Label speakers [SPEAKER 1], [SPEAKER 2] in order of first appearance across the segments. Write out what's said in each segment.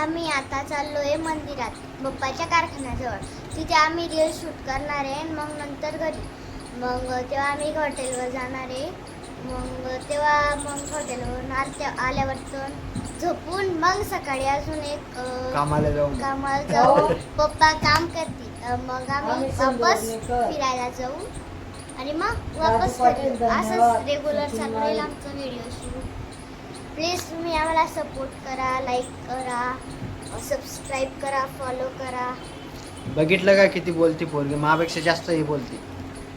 [SPEAKER 1] आम्ही आता चाललोय मंदिरात बाप्पाच्या कारखान्याजवळ. तिथे आम्ही रील शूट करणार आहे आणि मग नंतर घरी. मग तेव्हा आम्ही हॉटेलवर जाणार आहे. मग तेव्हा मग हॉटेलवरून आल आल्यावर झोपून मग सकाळी अजून एक
[SPEAKER 2] कामाला
[SPEAKER 1] जाऊ. पप्पा काम करतील. मग आम्ही वापस फिरायला जाऊ. आणि मग वापस. असंच. रेग्युलर चालू राहील. आमचा व्हिडिओ सुरू प्लीज मला सपोर्ट करा लाईक करा सबस्क्राईब करा फॉलो करा.
[SPEAKER 2] बघितलं का किती बोलते पोरगी? मापेक्षा जास्त ही बोलते.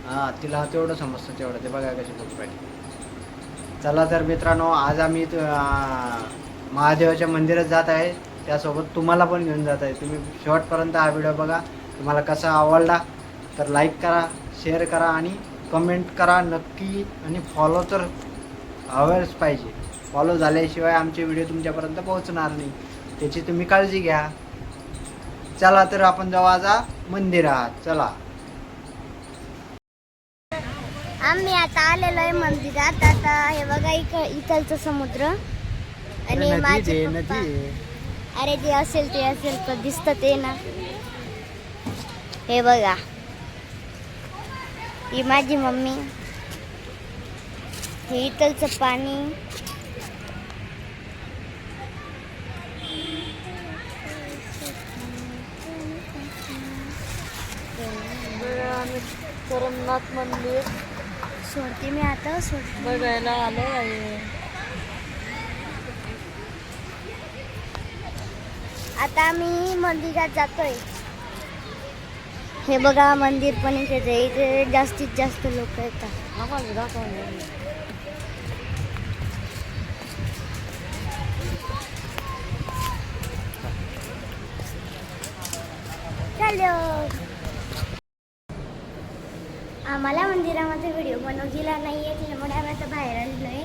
[SPEAKER 2] हा तिला तेवढं समजतं तेवढं ते बघा कशी बोलती पाहिजे चला तर मित्रांनो आज आम्ही महादेवाच्या मंदिरात जात आहे. त्यासोबत तुम्हाला पण घेऊन जात आहे. तुम्ही शेवटपर्यंत हा व्हिडिओ बघा. तुम्हाला कसा आवडला तर लाईक करा शेअर करा आणि कमेंट करा. नक्की आणि फॉलो तर हवंच पाहिजे. फॉलो झाल्याशिवाय आमचे व्हिडिओ तुमच्यापर्यंत पोहोचणार नाही. त्याची तुम्ही काळजी घ्या. चला तर आपण जाऊ आज मंदिरात. चला.
[SPEAKER 1] आम्ही आता आलेलो आहे मंदिरात. आता हे बघा इक इथलचं समुद्र. आणि माझे पप्पा. अरे जे असेल ते असेल तर दिसतं ते ना. हे बघा. ही माझी मम्मी. हे इथलचं पाणी.
[SPEAKER 3] करमनाथ मंदिर.
[SPEAKER 1] सोडते मी आता सोडते.
[SPEAKER 3] बघायला आलो आहे
[SPEAKER 1] आता आम्ही मंदिरात जातोय. हे बघा मंदिर पण इथेच आहे इथे जास्तीत जास्त लोक येतात.
[SPEAKER 3] आम्हाला
[SPEAKER 1] आम्हाला मंदिरामध्ये व्हिडिओ बनवू दिला नाही आहे त्याच्यामुळे आम्ही आता बाहेर आलेलो आहे.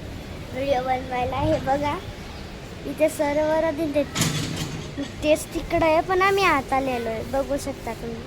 [SPEAKER 1] व्हिडिओ बनवायला हे बघा. इथे सरोवर दिले तेच तिकडं आहे पण आम्ही आत आलेलो आहे. बघू शकता तुम्ही.